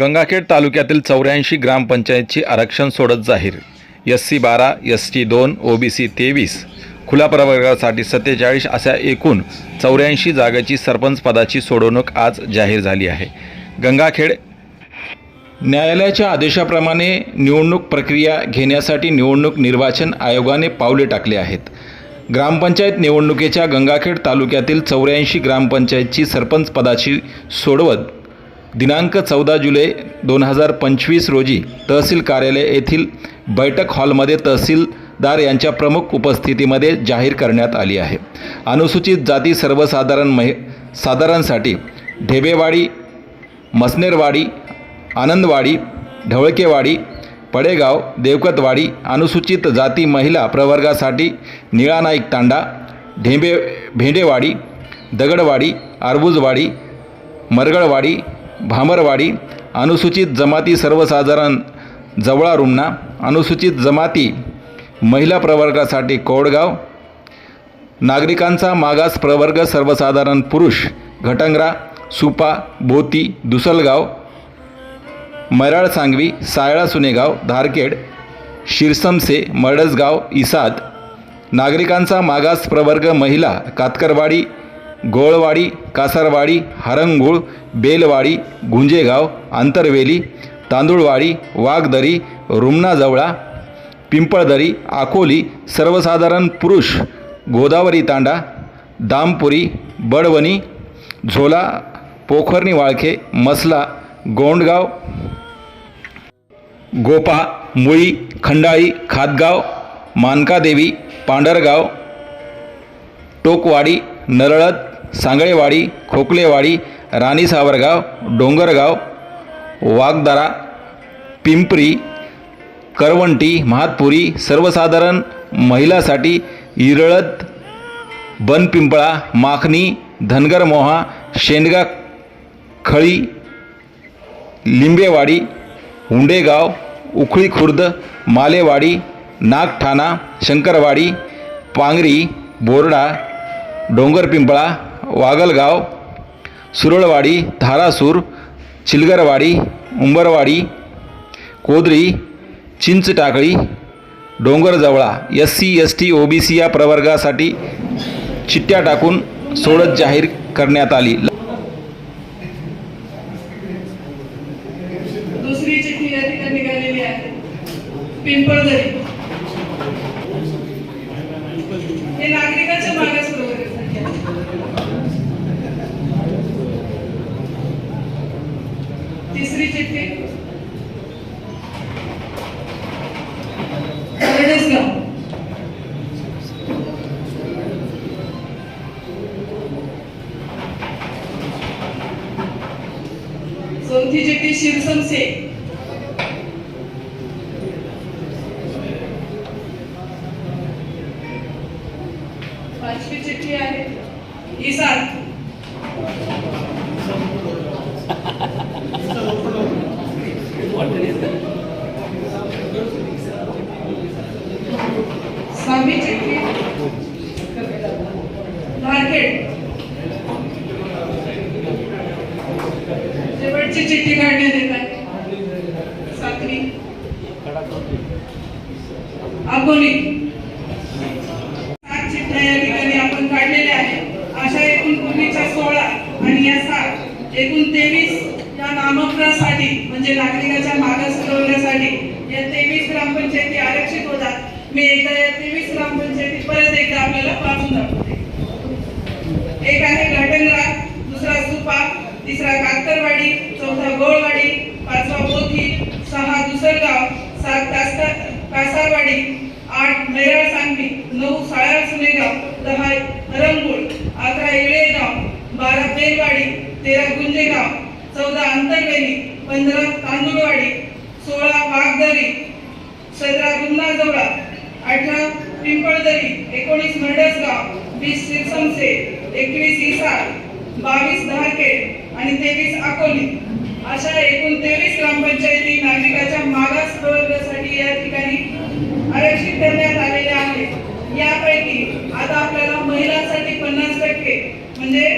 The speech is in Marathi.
गंगाखेड तालुक्यातील चौऱ्याऐंशी ग्रामपंचायतची आरक्षण सोडत जाहीर. एस सी बारा एस टी दोन ओ बी सी तेवीस. खुल्या प्रवर्गासाठी सत्तेचाळीस अशा एकूण चौऱ्याऐंशी जागेची सरपंच पदाची सोडवणूक आज जाहीर झाली आहे. गंगाखेड न्यायालयाच्या आदेशाप्रमाणे निवडणूक प्रक्रिया घेण्यासाठी निवडणूक निर्वाचन आयोगाने पावले टाकले आहेत. ग्रामपंचायत निवडणुकीच्या गंगाखेड तालुक्यातील चौऱ्याऐंशी ग्रामपंचायतची सरपंच पदाची सोडवत दिनांक चौदा जुलै दोन हजार पंचवीस रोजी तहसील कार्यालय येथील बैठक हॉलमध्ये तहसीलदार यांच्या प्रमुख उपस्थितीमध्ये जाहीर करण्यात आली आहे. अनुसूचित जाती सर्वसाधारण महि साधारणसाठी ढेबेवाडी मसनेरवाडी आनंदवाडी ढवळकेवाडी पडेगाव देवकतवाडी अनुसूचित जाती महिला प्रवर्गासाठी निळा नाईक तांडा ढेंबे भेंडेवाडी दगडवाडी आरबुजवाडी मरगळवाडी भामरवाडी अनुसूचित जमाती सर्वसाधारण जवळा रुमना अनुसूचित जमाती महिला प्रवर्गासाठी कोडगाव नागरिकांचा मागास प्रवर्ग सर्वसाधारण पुरुष घटंगरा सुपा बोती दुसलगाव मराळ सांगवी सायळा सुनेगाव धारखेड शिरसमसे मडसगाव इसाद नागरिकांचा मागास प्रवर्ग महिला कातकरवाडी गोळवाडी कासारवाडी हरंगुळ बेलवाडी गुंजेगाव आंतरवेली तांदूळवाडी वाघदरी रुमनाजवळा पिंपळदरी आकोली सर्वसाधारण पुरुष गोदावरी तांडा दामपुरी बडवणी झोला पोखरणी वाळखे मसला गोंडगाव गोपा मुळी खंडाळी खातगाव मानकादेवी पांढरगाव टोकवाडी नरळत सांगळेवाडी खोकलेवाडी राणी सावरगाव डोंगरगाव वाघदारा पिंपरी करवंटी महातपुरी सर्वसाधारण महिलासाठी इरळत बनपिंपळा माखणी Dhangar Moha Shendga Khali Limbewadi Hundegaon Ukhali Khurd Malewadi Nagthana Shankarwadi Pangri Borda Dongarpimpla Wagalgaon Suralwadi Dharasur Chilgarwadi Umbarwadi Kodari Chinchtakali Dongarjawala S C S T O B C या प्रवर्गासाठी चिठ्ठ्या टाकून सोडत जाहीर करण्यात आली. दुसरी चिठ्ठी या ठिकाणी निघालेली आहे. पिंपळदरी हे नागरिकाच्या मागास प्रवर्गासाठी आहे. तिसरी चिठ्ठी करडसगाव चौथी चिठ्ठी शिरसमसे पाचवी चिठ्ठी आहे। इसाद सहावी चिठ्ठी मार्केट शेवटची चिठ्ठी काढण्यात येत आहे सातवी. अकोली. सात चिठ्ठ्या या ठिकाणी आपण काढलेल्या आहेत. अशा एकूण पूर्वीच्या सोळा आणि या सात. एकूण तेवीस या नामकरणासाठी म्हणजे नागरिकाच्या मागास पुरवण्यासाठी या तेवीस ग्रामपंचायती आरक्षित होतात. मी एकदा या तेवीस ग्रामपंचायती परत एकदा आपल्याला वाचून दाखवते. एक आहे घाटंगरा दुसरा सुपा तिसरा कातरवाडी चौथा गोळवाडी पाचवा पोथी सहा दुसरगाव सात कास्ता कासारवाडी आठ मैराळ सांगवी नऊ साळा सुनेगाव दहा रंगुळ अकरा इळेगाव बारा बेलवाडी तेरा गुंजेगाव चौदा अंतरवेली पंधरा तांदूळवाडी सोळा वाघदरी सतरा गुमनाजवळा अठरा पिंपळदरी एकोणीस मडसगाव वीस सिरसमसे एकवीस इसाळ बावीस धारखेड आणि तेवीस अकोली. अशा एकूण तेवीस ग्रामपंचायती नागरिकाच्या मागास प्रवर्गासाठी या ठिकाणी आरक्षित करण्यात आलेल्या आहेत यापैकी आता आपल्याला महिलांसाठी पन्नास टक्के म्हणजे